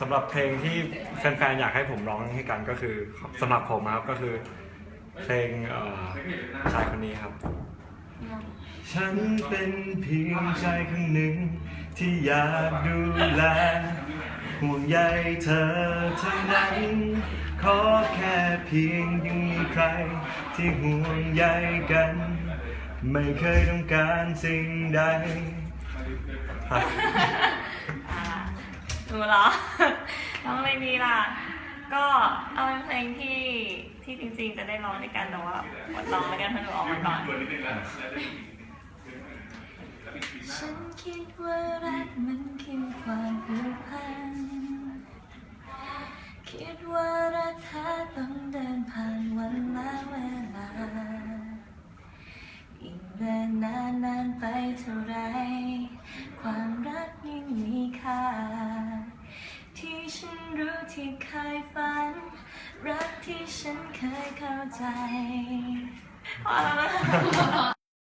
สำหรับเพลงที่แฟนๆ อยากให้ผมร้องให้กันก็คือสำหรับผมนะครับก็คือเพลงเอ่อชายคนนี้ครับ ฉันเป็นเพียงชายคนหนึ่ง ที่อยากดูแล ห่วงใยเธอเท่านั้น ขอแค่เพียงยังมีใคร ที่ห่วงใยกัน ไม่เคยต้องการสิ่งใด หนูเหรอ ร้องอะไรดีล่ะ ก็เอาเป็นเพลงที่ที่จริงๆจะได้ร้องด้วยกันแต่ว่าอดร้องแล้วกันเพราะหนูออกมาก่อน ฉันคิดว่ารักมันคือความผูกพัน คิดว่ารักแท้ต้องเดินผ่านวันและเวลายิ่งเดินนานนานไปเท่าไร ความ ที่เคยฝัน รักที่ฉันเคยเข้าใจ พอแล้วนะ